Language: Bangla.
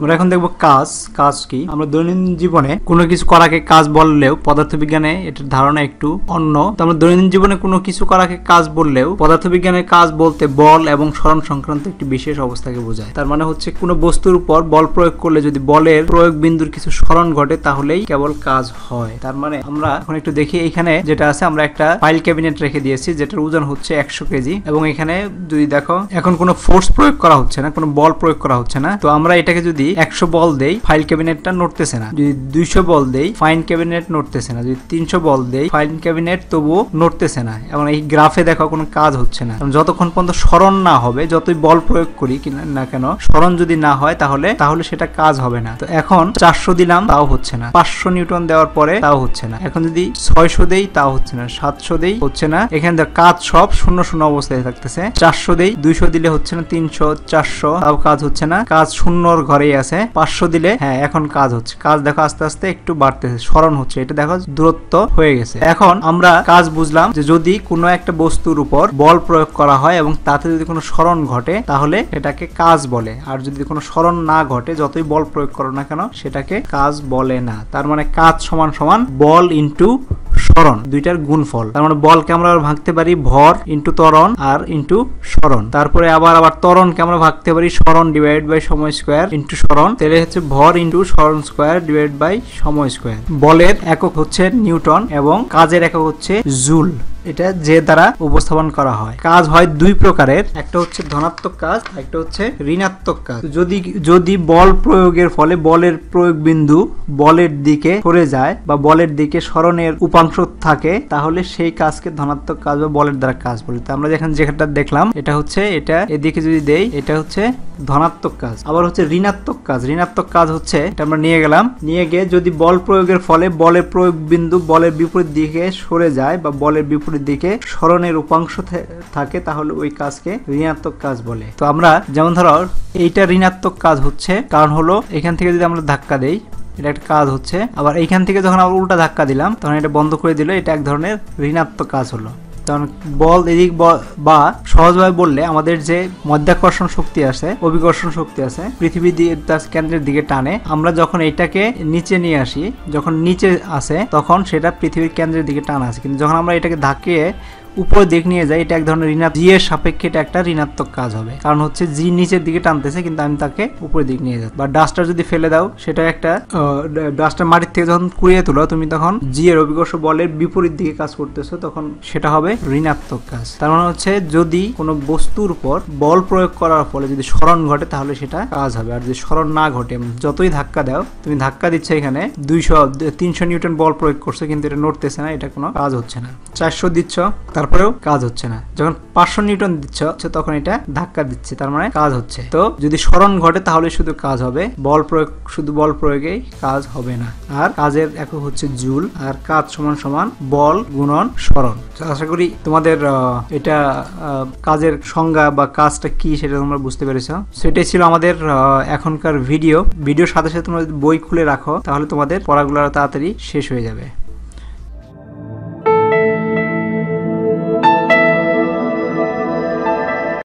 আমরা এখন দেখব কাজ কাজ কি? আমরা দৈনন্দিন জীবনে কোনো কিছু করাকে কাজ বললেও পদার্থবিজ্ঞানে এটার ধারণা একটু অন্য। তো আমরা দৈনন্দিন জীবনে কোনো কিছু করাকে কাজ বললেও পদার্থবিজ্ঞানের কাজ বলতে বল এবং স্মরণ সংক্রান্ত একটি বিশেষ অবস্থাকে বোঝায়। তার মানে হচ্ছে কোনো বস্তুর উপর বল প্রয়োগ করলে যদি বলের প্রয়োগ বিন্দুর কিছু স্মরণ ঘটে, তাহলেই কেবল কাজ হয়। তার মানে আমরা এখন একটু দেখি, এখানে যেটা আছে, আমরা একটা ফাইল ক্যাবিনেট রেখে দিয়েছি, যেটার ওজন হচ্ছে একশো কেজি। এবং এখানে যদি দেখো, এখন কোনো ফোর্স প্রয়োগ করা হচ্ছে না, কোনো বল প্রয়োগ করা হচ্ছে না। তো আমরা এটাকে যদি একশো বল দেই, ফাইল ক্যাবিনেটটা নড়তেছে না। যদি দুইশো বল দেই ফাইন ক্যাবিনেট নড়তেছে না। যদি তিনশো বল দেই ফাইন ক্যাবিনেট তবুও নড়তেছে না। এবং এই গ্রাফে দেখো কোনো কাজ হচ্ছে না। যতক্ষণ পর্যন্ত স্মরণ না হবে, যতই বল প্রয়োগ করি না কেন স্মরণ যদি না হয় তাহলে তাহলে সেটা কাজ হবে না। তো এখন চারশো দিলাম, তাও হচ্ছে না। পাঁচশো নিউটন দেওয়ার পরে তাও হচ্ছে না। এখন যদি ছয়শো দেই, তাও হচ্ছে না। সাতশো দেই, হচ্ছে না। এখানে কাজ সব শূন্য শূন্য অবস্থায় থাকতেছে। চারশো দেই, দুইশো দিলে হচ্ছে না তিনশো, চারশো, তাও কাজ হচ্ছে না। কাজ শূন্যর ঘরেই আছে, পাঁচশো দিলে হ্যাঁ এখন কাজ হচ্ছে। কাজ দেখো আস্তে আস্তে একটু বাড়তেছে স্মরণ হচ্ছে। এটা দেখো দূরত্ব হয়ে গেছে। এখন আমরা কাজ বুঝলাম যে যদি কোনো একটা বস্তুর উপর বল প্রয়োগ করা হয় এবং তাতে যদি কোনো স্মরণ ঘটে, তাহলে এটাকে কাজ বলে। আর যদি কোনো স্মরণ না ঘটে, যতই বল প্রয়োগ করো না কেন, সেটাকে কাজ বলে না। তার মানে কাজ সমান সমান বল ইন্টু স্মরণ দুইটার গুণফল। তার মানে বলকে আমরা ভাঙতে পারি ভর ইন্টু ত্বরণ আর ইন্টু স্মরণ। তারপরে আবার আবার ত্বরণকে আমরা ভাঙতে পারি স্মরণ ডিভাইড বাই সময় স্কোয়ার ইন্টু স্মরণ। তাহলে হচ্ছে ভর ইন্টু স্মরণ স্কোয়ার ডিভাইড বাই সময় স্কোয়ার বলের একক হচ্ছে নিউটন এবং কাজের একক হচ্ছে জুল। এটা যে দ্বারা উপস্থাপন করা হয়। কাজ হয় দুই প্রকারের। একটা হচ্ছে ধনাত্মক কাজ একটা হচ্ছে ঋণাত্মক কাজ। যদি যদি বল প্রয়োগের ফলে বলের প্রয়োগ বিন্দু বলের দিকে সরে যায় বা বলের দিকে স্মরণের উপাংশ থাকে, তাহলে সেই কাজকে ধনাত্মক কাজ বা বলের দ্বারা কাজ বলি। তো আমরা যেখানে যেখানটা দেখলাম, এটা হচ্ছে এটা এদিকে যদি দেই, এটা হচ্ছে ধনাত্মক কাজ। আবার হচ্ছে ঋণাত্মক কাজ। ঋণাত্মক কাজ হচ্ছে, এটা আমরা নিয়ে গেলাম। নিয়ে গিয়ে যদি বল প্রয়োগের ফলে বলের প্রয়োগ বিন্দু বলের বিপরীত দিকে সরে যায় বা বলের বিপরীত দিকে স্মরণের উপাংশ থাকে, তাহলে ওই কাজকে ঋণাত্মক কাজ বলে। তো আমরা যেমন ধরো, এইটা ঋণাত্মক কাজ হচ্ছে, কারণ হলো এখান থেকে যদি আমরা ধাক্কা দেই, এটা একটা কাজ হচ্ছে। আবার এইখান থেকে যখন আমরা উল্টা ধাক্কা দিলাম, তখন এটা বন্ধ করে দিল, এটা এক ধরনের ঋণাত্মক কাজ হলো। কারণ বল, এদিক বা সহজভাবে বললে আমাদের যে মধ্যাকর্ষণ শক্তি আছে, অভিকর্ষণ শক্তি আছে, পৃথিবী দিয়ে তার কেন্দ্রের দিকে টানে, আমরা যখন এটাকে নিচে নিয়ে আসি, যখন নিচে আসে তখন সেটা পৃথিবীর কেন্দ্রের দিকে টানা আছে। কিন্তু যখন আমরা এটাকে ধাক্কিয়ে উপরে দিক নিয়ে যায় এটা এক ধরনের ঋণাত্মক জি এর সাপেক্ষে এটা একটা ঋণাত্মক কাজ হবে। কারণ হচ্ছে জি নিচের দিকে টানতেছে, কিন্তু আমি তাকে উপরের দিক নিয়ে যাই বা ডাস্টার যদি ফেলে দাও, সেটা একটা ডাস্টার মাটির থেকে যখন কুড়িয়ে তুলো, তুমি তখন জি এর অভিকর্ষ বলের বিপরীত দিকে কাজ করতেছো, তখন সেটা হবে ঋণাত্মক কাজ। তার মানে হচ্ছে যদি কোনো বস্তুর উপর বল প্রয়োগ করার ফলে যদি স্মরণ ঘটে, তাহলে সেটা কাজ হবে। আর যদি স্মরণ না ঘটে যতই ধাক্কা দাও, তুমি ধাক্কা দিচ্ছ এখানে, দুইশো, তিনশো নিউটন বল প্রয়োগ করছ, কিন্তু এটা নড়তেছে না, এটা কোনো কাজ হচ্ছে না। চারশো দিচ্ছ তারপরেও কাজ হচ্ছে না। যখন পাঁচশো নিউটন দিচ্ছ তখন এটা ধাক্কা দিচ্ছে, তার মানে কাজ হচ্ছে। তো যদি স্মরণ ঘটে, তাহলে শুধু কাজ হবে। বল প্রয়োগ, শুধু বল প্রয়োগেই কাজ হবে না। আর কাজের একক হচ্ছে জুল, আর কাজ সমান সমান বল গুণন স্মরণ। আশা করি তোমাদের এটা কাজের সংজ্ঞা বা কাজটা কি সেটা তোমরা বুঝতে পেরেছ। সেটাই ছিল আমাদের এখনকার ভিডিও। ভিডিওর সাথে সাথে তোমরা যদি বই খুলে রাখো, তাহলে তোমাদের পড়াগুলো তাড়াতাড়ি শেষ হয়ে যাবে।